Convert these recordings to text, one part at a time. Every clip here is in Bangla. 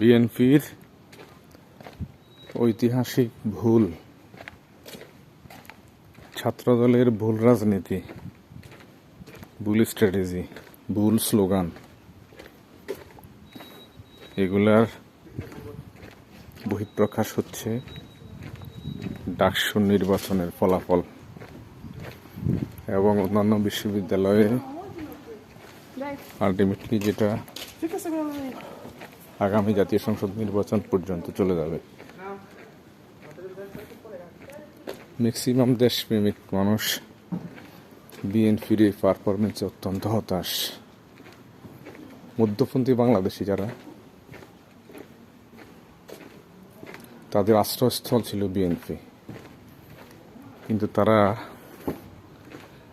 বিএনপির ঐতিহাসিক ভুল, ছাত্রদলের ভুল রাজনীতি, ভুল স্ট্র্যাটেজি, ভুল স্লোগান, এগুলার বহিঃপ্রকাশ হচ্ছে ডাকসু নির্বাচনের ফলাফল এবং অন্যান্য বিশ্ববিদ্যালয়ে আলটিমেটলি যেটা আগামী জাতীয় সংসদ নির্বাচন পর্যন্ত চলে যাবে। ম্যাক্সিমাম দেশপ্রেমিক মানুষ, বিএনপির এই পারফরমেন্সে অত্যন্ত হতাশ। মধ্যপন্থী বাংলাদেশি যারা, তাদের আশ্রয়স্থল ছিল বিএনপি। কিন্তু তারা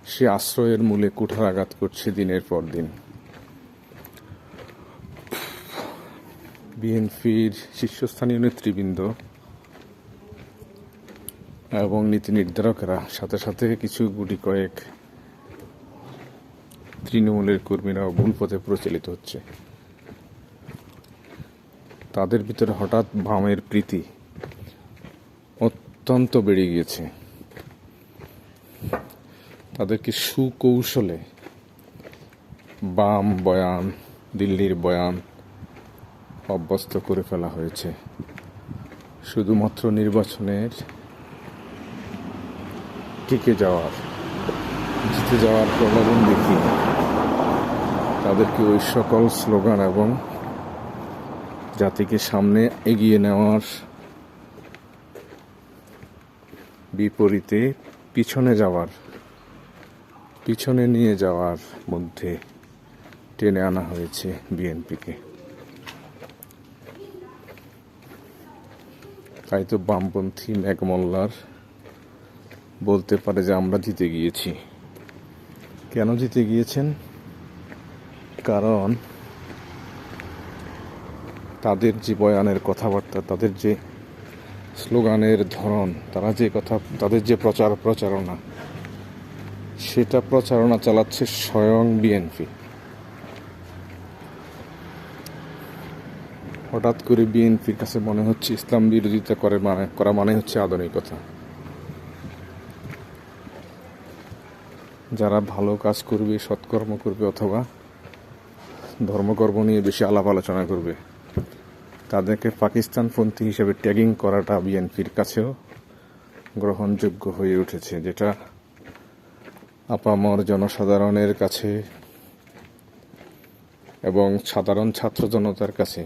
সে আশ্রয়ের মূলে কুঠারাঘাত করছে দিনের পর দিন। বিএনপির শীর্ষস্থানীয় নেতৃবৃন্দ এবং নীতি নির্ধারকেরা, সাথে সাথে কিছু গুটি কয়েক তৃণমূলের কর্মীরা ভুল পথে প্রচলিত হচ্ছে। তাদের ভিতরে হঠাৎ বামের প্রীতি অত্যন্ত বেড়ে গিয়েছে। তাদেরকে সুকৌশলে বাম বয়ান, দিল্লির বয়ান অভ্যস্ত করে ফেলা হয়েছে। শুধুমাত্র নির্বাচনের টিকে যাওয়ার, জিতে যাওয়ার প্রলোভন দেখিয়ে তাদেরকে ওই সকল স্লোগান এবং জাতিকে সামনে এগিয়ে নেওয়ার বিপরীতে পিছনে যাওয়ার, পিছনে নিয়ে যাওয়ার মধ্যে টেনে আনা হয়েছে বিএনপিকে। তাই তো বামপন্থী মেঘমল্লার বলতে পারে যে আমরা জিতে গিয়েছি। কেন জিতে গিয়েছেন? কারণ তাদের যে বয়ানের কথাবার্তা, তাদের যে স্লোগানের ধরন, তারা যে কথা, তাদের যে প্রচার প্রচারণা সেটা প্রচারণা চালাচ্ছে স্বয়ং বিএনপি। হঠাৎ করে বিএনপির কাছে মনে হচ্ছে ইসলাম বিরোধিতা করে মানে করা মানে হচ্ছে আধুনিকতা। যারা ভালো কাজ করবে, সৎকর্ম করবে অথবা ধর্মকর্ম নিয়ে বেশি আলাপ আলোচনা করবে, তাদেরকে পাকিস্তানপন্থী হিসেবে ট্যাগিং করাটা বিএনপির কাছেও গ্রহণযোগ্য হয়ে উঠেছে, যেটা আপামর জনসাধারণের কাছে এবং সাধারণ ছাত্র জনতার কাছে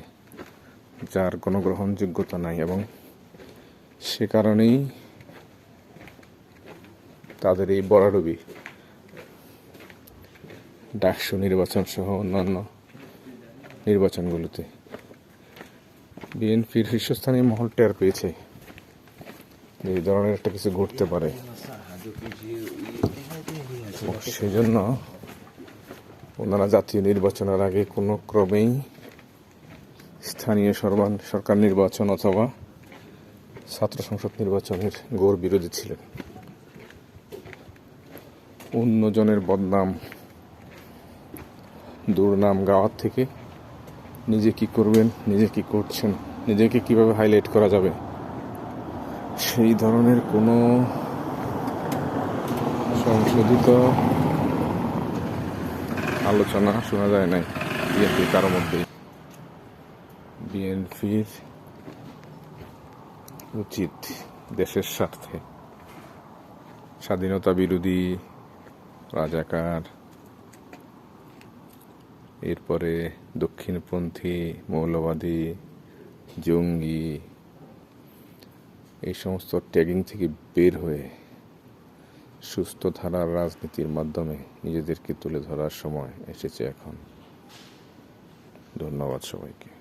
যার কোনো গ্রহণযোগ্যতা নাই এবং সে কারণেই তাদের এই বরাডুবি ডাকসু নির্বাচন সহ অন্যান্য নির্বাচনগুলোতে। বিএনপির শীর্ষস্থানীয় মহল টের পেয়েছে যে এই ধরনের একটা কিছু ঘটতে পারে। সেই জন্য ওনারা জাতীয় নির্বাচনের আগে কোনো ক্রমেই স্থানীয় সরকার সরকার নির্বাচন অথবা ছাত্র সংসদ নির্বাচনের গৌর বিরোধী ছিলেন। অন্যজনের বদনাম, দুর্নাম গাওয়ার থেকে নিজে কি করবেন, নিজে কি করছেন, নিজেকে কীভাবে হাইলাইট করা যাবে, সেই ধরনের কোনো সংশোধিত আলোচনা শোনা যায় নাই। বিএনপির কারও মধ্যেই। বিএনপির উচিত দেশের স্বার্থে। স্বাধীনতা বিরোধী রাজাকার, এরপরে দক্ষিণপন্থী মৌলবাদী, জঙ্গি, এই সমস্ত ট্যাগিং থেকে বের হয়ে সুস্থ ধারার রাজনীতির মাধ্যমে নিজেদেরকে তুলে ধরার সময় এসেছে এখন। ধন্যবাদ সবাইকে।